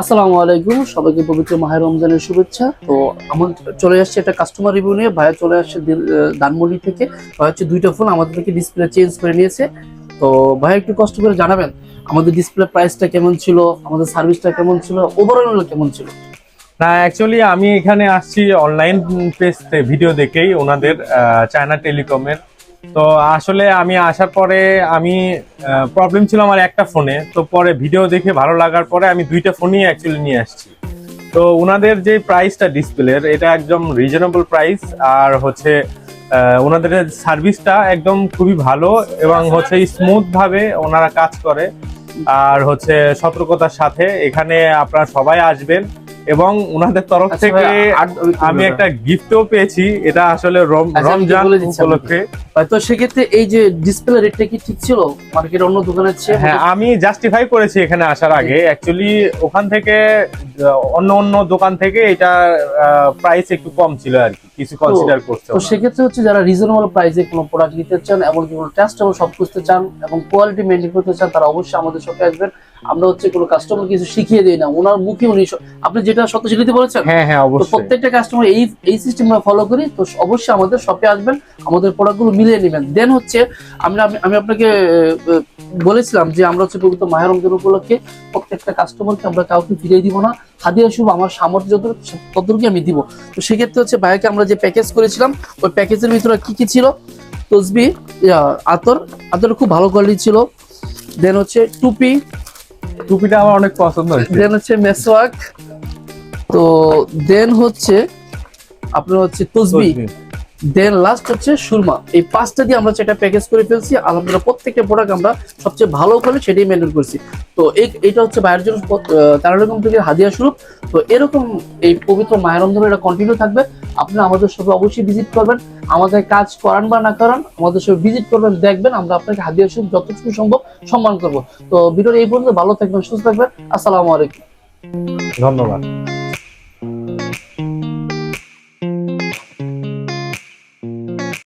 আসসালামু আলাইকুম, সবাইকে পবিত্র মাহের রমজানের শুভেচ্ছা। তো আমার চলে আসছে একটা কাস্টমার রিভিউ নিয়ে, ভাইয়া চলে আসছে ধানমন্ডি থেকে। ভাইয়া হচ্ছে দুইটা ফোন আমাদের থেকে ডিসপ্লে চেঞ্জ করে নিয়েছে। তো ভাইয়া একটু কষ্ট করে জানাবেন, আমাদের ডিসপ্লে প্রাইসটা কেমন ছিল, আমাদের সার্ভিসটা কেমন ছিল ওভারঅল কেমন ছিল? না অ্যাকচুয়ালি আমি এখানে আসছি অনলাইন পেজ ভিডিও দেখেই ওনাদের চায়না টেলিকমের তো আসলে আমি আসার পরে আমি প্রবলেম ছিল আমার একটা ফোনে তো পরে ভিডিও দেখে ভালো লাগার পরে আমি দুইটা ফোনই অ্যাকচুয়ালি নিয়ে আসছি। তো ওনাদের যে প্রাইসটা ডিসপ্লের এটা একদম রিজনেবল প্রাইস আর হচ্ছে ওনাদের সার্ভিসটা একদম খুবই ভালো এবং হচ্ছে স্মুথভাবে ওনারা কাজ করে। আর হচ্ছে সতর্কতার সাথে এখানে আপনারা সবাই আসবেন। এবং ওনাদের তরফ আচ্ছা থেকে আমি একটা গিফটও পেয়েছি। এটা আসলে আচ্ছা, রমজান উপলক্ষে। তো সেক্ষেত্রে এই যে ডিসপ্লে রেটটা কি ঠিক ছিল? মার্কেট অন্য দোকানের চেয়ে হ্যাঁ আমি জাস্টিফাই করেছি এখানে আসার আগে। অ্যাকচুয়ালি ওখান থেকে অন্য অন্য দোকান থেকে এটা প্রাইস একটু কম ছিল আর কি। কিছু কনসিডার করতে তো সেক্ষেত্রে হচ্ছে যারা রিজনেবল প্রাইসে কোনো প্রোডাক্ট নিতে চান এমনকি কোনো টেস্টেবল সব খুঁজতে চান এবং কোয়ালিটি মেনটেন করতে চান তারা অবশ্যই আমাদের সাথে আসবেন। আমরা হচ্ছে কোনো কাস্টমার কিছু শিখিয়ে দিই না ওনার মুখে উনি আপনি যেটা সত্য সেটাতে বলেছেন। হ্যাঁ হ্যাঁ অবশ্যই। প্রত্যেকটা কাস্টমার এই এই সিস্টেম আমরা ফলো করি তো অবশ্যই আমাদের শপে আসবেন আমাদের প্রোডাক্টগুলো মিলিয়ে নেবেন। দেন হচ্ছে আমরা আমি- আমি আপনাকে বলেছিলাম যে আমরা হচ্ছে পবিত্র মাহের রমজান উপলক্ষে প্রত্যেকটা কাস্টমারকে আমরা কাউকে ফিরিয়ে দিব না হাদিয়া শুভ আমার সামর্থ্য যত ততটুকু আমি দিব। তো সেক্ষেত্রে হচ্ছে ভাইয়াকে আমরা যে প্যাকেজ করেছিলাম ওই প্যাকেজের ভিতরে কি কি ছিল? তসবি আতর আতর খুব ভালো কোয়ালিটি ছিল। দেন হচ্ছে টুপি টুপিটা আমার অনেক পছন্দ হয়েছে। দেন হচ্ছে মেসওয়াক। তো দেন হচ্ছে আপনার হচ্ছে তসবি। দেন লাস্ট হচ্ছে সুরমা। এই পাঁচটা দিয়ে আমরা সেটা প্যাকেজ করে ফেলছি, আলহামদুলিল্লাহ প্রত্যেকটা প্রোডাক্ট আমরা সবচেয়ে ভালো করে সেটাই মেনটেন করছি। তো এই এটা হচ্ছে বাইরের জন্য তারা রকম থেকে হাদিয়া স্বরূপ। তো এরকম এই পবিত্র মায়ের রমজান এটা কন্টিনিউ থাকবে। আপনি আমাদের সাথে অবশ্যই ভিজিট করবেন। আমাদের কাজ করান বা না করান, আমাদের সাথে ভিজিট করবেন, দেখবেন, আমরা আপনাকে হাদিয়া স্বরূপ যতটুকু সম্ভব সম্মান করব। তো ভিডিওর এই পর্যন্ত ভালো থাকবেন, সুস্থ থাকবেন। আসসালামু আলাইকুম। ধন্যবাদ।